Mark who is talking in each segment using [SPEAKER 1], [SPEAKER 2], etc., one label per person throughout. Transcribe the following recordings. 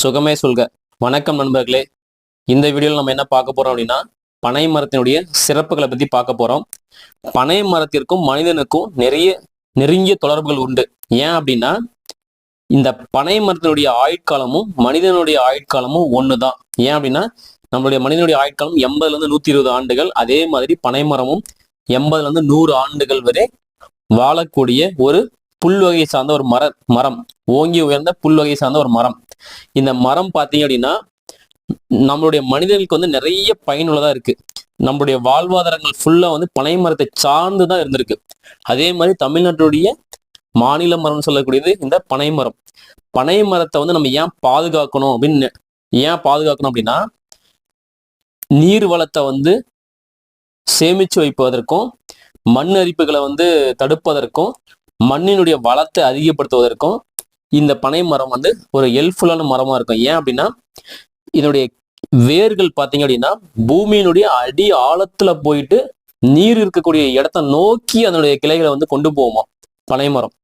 [SPEAKER 1] சுகமே சொல்க. வணக்கம் நண்பர்களே. இந்த வீடியோவில் நம்ம என்ன பார்க்க போறோம் அப்படின்னா பனை மரத்தினுடைய சிறப்புகளை பத்தி பார்க்க போறோம். பனை மரத்திற்கும் மனிதனுக்கும் நிறைய நெருங்கிய தொடர்புகள் உண்டு. ஏன் அப்படின்னா இந்த பனை மரத்தினுடைய ஆயுட்காலமும் மனிதனுடைய ஆயுட்காலமும் ஒன்று தான் ஏன் அப்படின்னா நம்மளுடைய மனிதனுடைய ஆயுட்காலம் எண்பதுல இருந்து நூத்தி இருபது ஆண்டுகள். அதே மாதிரி பனை மரமும் எண்பதுல இருந்து நூறு ஆண்டுகள் வரை வாழக்கூடிய ஒரு புல் வகையை சார்ந்த ஒரு மர மரம். ஓங்கி உயர்ந்த புல் சார்ந்த ஒரு மரம். இந்த மரம் பார்த்தீங்க அப்படின்னா நம்மளுடைய மனிதர்களுக்கு வந்து நிறைய பயனுள்ளதா இருக்கு. நம்மளுடைய வாழ்வாதாரங்கள் ஃபுல்லா வந்து பனை மரத்தை சார்ந்து தான் இருந்திருக்கு. அதே மாதிரி தமிழ்நாட்டுடைய மாநில மரம்னு சொல்லக்கூடியது இந்த பனை மரம். பனை மரத்தை வந்து நம்ம ஏன் பாதுகாக்கணும் அப்படின்னு ஏன் பாதுகாக்கணும் அப்படின்னா நீர் வளத்தை வந்து சேமிச்சு வைப்பதற்கும் மண் அரிப்புகளை வந்து தடுப்பதற்கும் மண்ணினுடைய வளத்தை அதிகப்படுத்துவதற்கும் இந்த பனை மரம் வந்து ஒரு ஹெல்ப்ஃபுல்லான மரமா இருக்கும். ஏன் அப்படின்னா இதனுடைய வேர்கள் பார்த்தீங்க அப்படின்னா பூமியினுடைய அடி ஆழத்துல போயிட்டு நீர் இருக்கக்கூடிய இடத்த நோக்கி அதனுடைய கிளைகளை வந்து கொண்டு போவோமா பனை மரம்.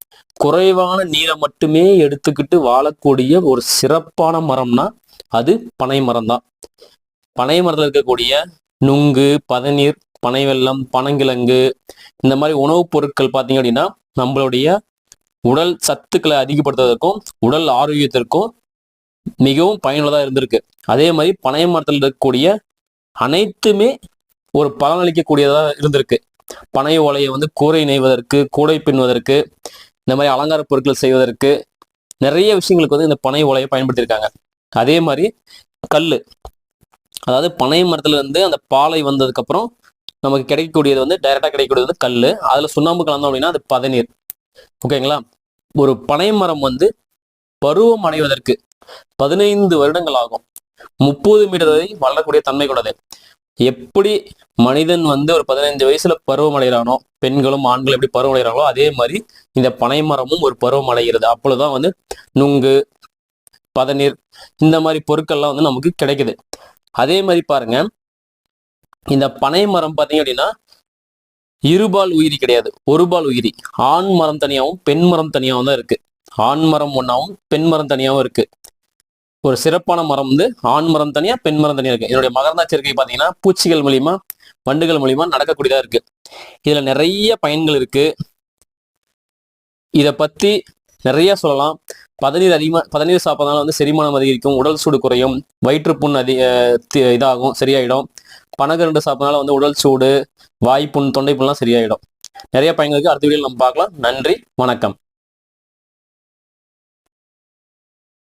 [SPEAKER 1] குறைவான நீரை மட்டுமே எடுத்துக்கிட்டு வாழக்கூடிய ஒரு சிறப்பான மரம்னா அது பனை மரம் தான் பனை மரத்தில் இருக்கக்கூடிய நுங்கு பதநீர் பனை வெள்ளம் பனங்கிழங்கு இந்த மாதிரி உணவுப் பொருட்கள் பார்த்தீங்க அப்படின்னா நம்மளுடைய உடல் சத்துக்களை அதிகப்படுத்துவதற்கும் உடல் ஆரோக்கியத்திற்கும் மிகவும் பயனுள்ளதாக இருந்திருக்கு. அதே மாதிரி பனை மரத்தில் இருக்கக்கூடிய அனைத்துமே ஒரு பலனளிக்கக்கூடியதாக இருந்திருக்கு. பனை ஓலையை வந்து கூரை நெய்வதற்கு கூடை பின்னுவதற்கு இந்த மாதிரி அலங்கார பொருட்கள் செய்வதற்கு நிறைய விஷயங்களுக்கு வந்து இந்த பனை ஓலையை பயன்படுத்தியிருக்காங்க. அதே மாதிரி கல் அதாவது பனை மரத்துல இருந்து அந்த பாலை வந்ததுக்கப்புறம் நமக்கு கிடைக்கக்கூடியது வந்து டைரெக்டாக கிடைக்கக்கூடியது வந்து கல் அதில் சுண்ணாம்பு கலந்தோம் அப்படின்னா அது பதநீர். ஓகேங்களா ஒரு பனை மரம் வந்து பருவம் அடைவதற்கு பதினைந்து வருடங்கள் ஆகும். முப்பது மீட்டர் வரை வளரக்கூடிய தன்மை கொண்டது. எப்படி மனிதன் வந்து ஒரு பதினைஞ்சு வயசுல பருவம் அடைகிறானோ பெண்களும் ஆண்களும் எப்படி பருவம் அடைகிறாங்களோ அதே மாதிரி இந்த பனை மரமும் ஒரு பருவம் அடைகிறது. அப்பொழுதுதான் வந்து நுங்கு பதநீர் இந்த மாதிரி பொருட்கள்லாம் வந்து நமக்கு கிடைக்குது. அதே மாதிரி பாருங்க. இந்த பனை மரம் பார்த்தீங்க அப்படின்னா இருபால் உயிரி கிடையாது. ஒருபால் உயிரி. ஆண் மரம் தனியாகவும் பெண் மரம் தனியாகவும் தான் இருக்கு. ஆண் மரம் ஒன்றாவும் பெண் மரம் தனியாகவும் இருக்கு. ஒரு சிறப்பான மரம் வந்து ஆண் மரம் தனியா பெண் மரம் தனியா இருக்கு. என்னுடைய மகரந்தா சேர்க்கை பார்த்தீங்கன்னா பூச்சிகள் மூலியமா வண்டுகள் மூலியமா நடக்கக்கூடியதா இருக்கு. இதுல நிறைய பயன்கள் இருக்கு. இதை பத்தி நிறைய சொல்லலாம். பதநீர் அதிகமாக பதநீர் சாப்பிட்றதுனால வந்து செரிமானம் அதிகரிக்கும் உடல் சூடு குறையும் வயிற்றுப்புண் அதி இதாகும் சரியாயிடும். பனகரண்டு சாப்பிட்றதுனால வந்து உடல் சூடு வாய்ப்புண் தொண்டைப்புண்லாம் சரியாயிடும். நிறைய பயன்களுக்கு அடுத்த வீடியோ நம்ம பார்க்கலாம். நன்றி வணக்கம்.